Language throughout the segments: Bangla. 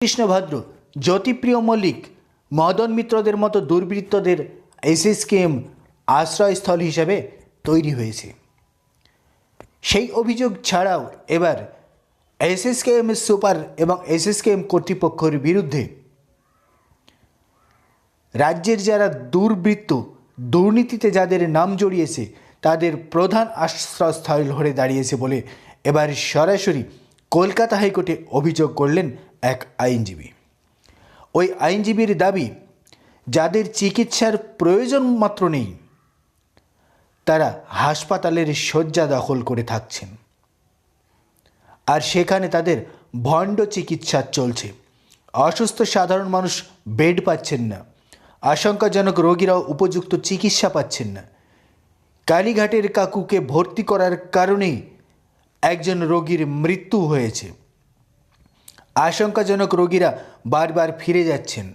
কৃষ্ণভদ্র, জ্যোতিপ্রিয় মল্লিক, মদন মিত্রদের মতো দুর্বৃত্তদের এসএসকেএম আশ্রয়স্থল হিসেবে তৈরি হয়েছে। সেই অভিযোগ ছাড়াও এবার এসএসকেএম সুপার এবং এসএসকেএম কর্তৃপক্ষের বিরুদ্ধে রাজ্যের যারা দুর্বৃত্ত, দুর্নীতিতে যাদের নাম জড়িয়েছে, তাদের প্রধান আশ্রয়স্থল হয়ে দাঁড়িয়েছে বলে এবার সরাসরি কলকাতা হাইকোর্টে অভিযোগ করলেন এক আইনজীবী। ওই আইনজীবীর দাবি, যাদের চিকিৎসার প্রয়োজন মাত্র নেই, তারা হাসপাতালের শয্যা দখল করে থাকছেন। আর সেখানে তাদের ভণ্ড চিকিৎসা চলছে। অসুস্থ সাধারণ মানুষ বেড পাচ্ছেন না। আশঙ্কাজনক রোগীরাও উপযুক্ত চিকিৎসা পাচ্ছেন না। কালীঘাটের কাকুকে ভর্তি করার কারণেই একজন রোগীর মৃত্যু হয়েছে। আশঙ্কাজনক রোগীরা বারবার ফিরে যাচ্ছেন।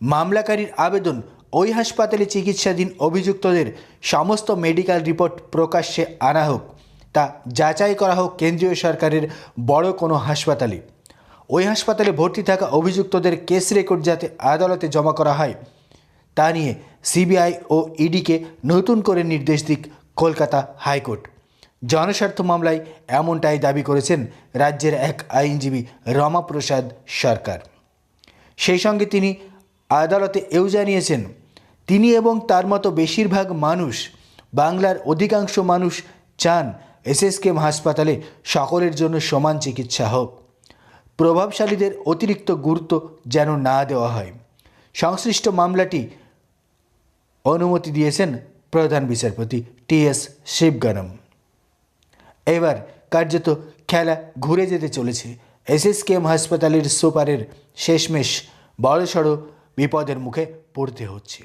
মামলাকারীর আবেদন ওই হাসপাতালে চিকিৎসাধীন অভিযুক্তদের সমস্ত মেডিকেল রিপোর্ট প্রকাশ্যে আনা হোক, তা যাচাই করা হোক কেন্দ্রীয় সরকারের বড় কোনো হাসপাতালে। ওই হাসপাতালে ভর্তি থাকা অভিযুক্তদের কেস রেকর্ড যাতে আদালতে জমা করা হয়, তা নিয়ে সিবিআই ও ইডিকে নতুন করে নির্দেশ দিক কলকাতা হাইকোর্ট। জনস্বার্থ মামলায় এমনটাই দাবি করেছেন রাজ্যের এক আইনজীবী রমাপ্রসাদ সরকার। সেই সঙ্গে তিনি আদালতে এও জানিয়েছেন, তিনি এবং তার মতো বেশিরভাগ মানুষ, বাংলার অধিকাংশ মানুষ চান এসএসকেএম হাসপাতালে সকলের জন্য সমান চিকিৎসা হোক। প্রভাবশালীদের অতিরিক্ত গুরুত্ব যেন না দেওয়া হয়। সংশ্লিষ্ট মামলাটি অনুমতি দিয়েছেন প্রধান বিচারপতি টি এস শিবগানম। এবার কার্যত খেলা ঘুরে যেতে চলেছে। এসএসকেএম হাসপাতালের সুপারের শেষমেশ বড়সড় বিপদের মুখে পড়তে হচ্ছে।